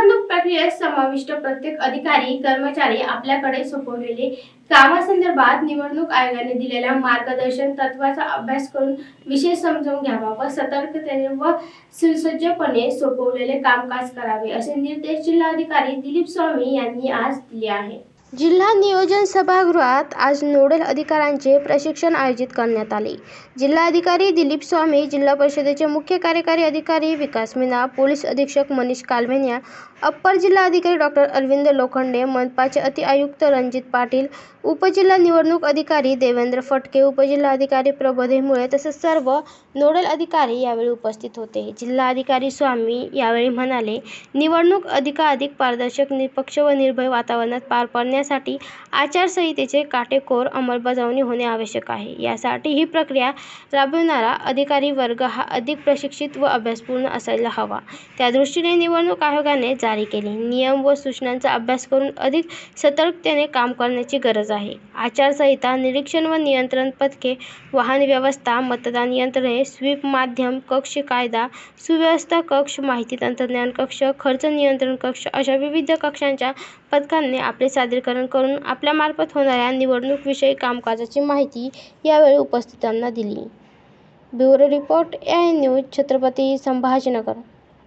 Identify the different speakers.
Speaker 1: निवडणूक प्रक्रियेत समाविष्ट प्रत्येक अधिकारी कर्मचारी आपल्याकडे सोपवलेले कामासंदर्भात निवडणूक आयोगाने दिलेल्या मार्गदर्शन तत्वाचा अभ्यास करून विषय समजून घ्यावा व सतर्कतेने व सुसज्जपणे सोपवलेले कामकाज करावे असे निर्देश जिल्हाधिकारी दिलीप स्वामी यांनी आज दिले आहे जिल्हा नियोजन सभागृहात आज नोडल अधिकाऱ्यांचे प्रशिक्षण आयोजित करण्यात आले. जिल्हाधिकारी दिलीप स्वामी जिल्हा परिषदेचे मुख्य कार्यकारी अधिकारी विकास मीना पोलीस अधीक्षक मनीष कालवेनिया अप्पर जिल्हाधिकारी डॉक्टर अरविंद लोखंडे मनपाचे अति आयुक्त रणजित पाटील उपजिल्हा निवडणूक अधिकारी देवेंद्र फटके उपजिल्हाधिकारी प्रबोधे मुळे तसेच सर्व नोडल अधिकारी यावेळी उपस्थित होते. जिल्हाधिकारी स्वामी यावेळी म्हणाले निवडणूक अधिकाधिक पारदर्शक निष्पक्ष व निर्भय वातावरणात पार पाडण्यात पाडण्यासाठी आचारसंहितेचे काटेकोर अंमलबजावणी होणे आवश्यक आहे. यासाठी ही प्रक्रिया राबविणारा अधिकारी वर्ग हा अधिक प्रशिक्षित व अभ्यासपूर्ण असायला हवा. त्यादृष्टीने निवडणूक आयोगाने जारी केले. नियम व सूचनांचा अभ्यास करून अधिक सतर्कतेने काम करण्याची गरज आहे. आचारसंहिता निरीक्षण व नियंत्रण पथके वाहन व्यवस्था मतदान यंत्रणे स्वीप माध्यम कक्ष कायदा सुव्यवस्था कक्ष माहिती तंत्रज्ञान कक्ष खर्च नियंत्रण कक्ष अशा विविध कक्षांच्या पथकांनी आपले सादरीकरण करून आपल्यामार्फत होणाऱ्या निवडणूकविषयी कामकाजाची माहिती यावेळी उपस्थितांना दिली. Bureau report A I news Chhatrapati Sambhajinagar.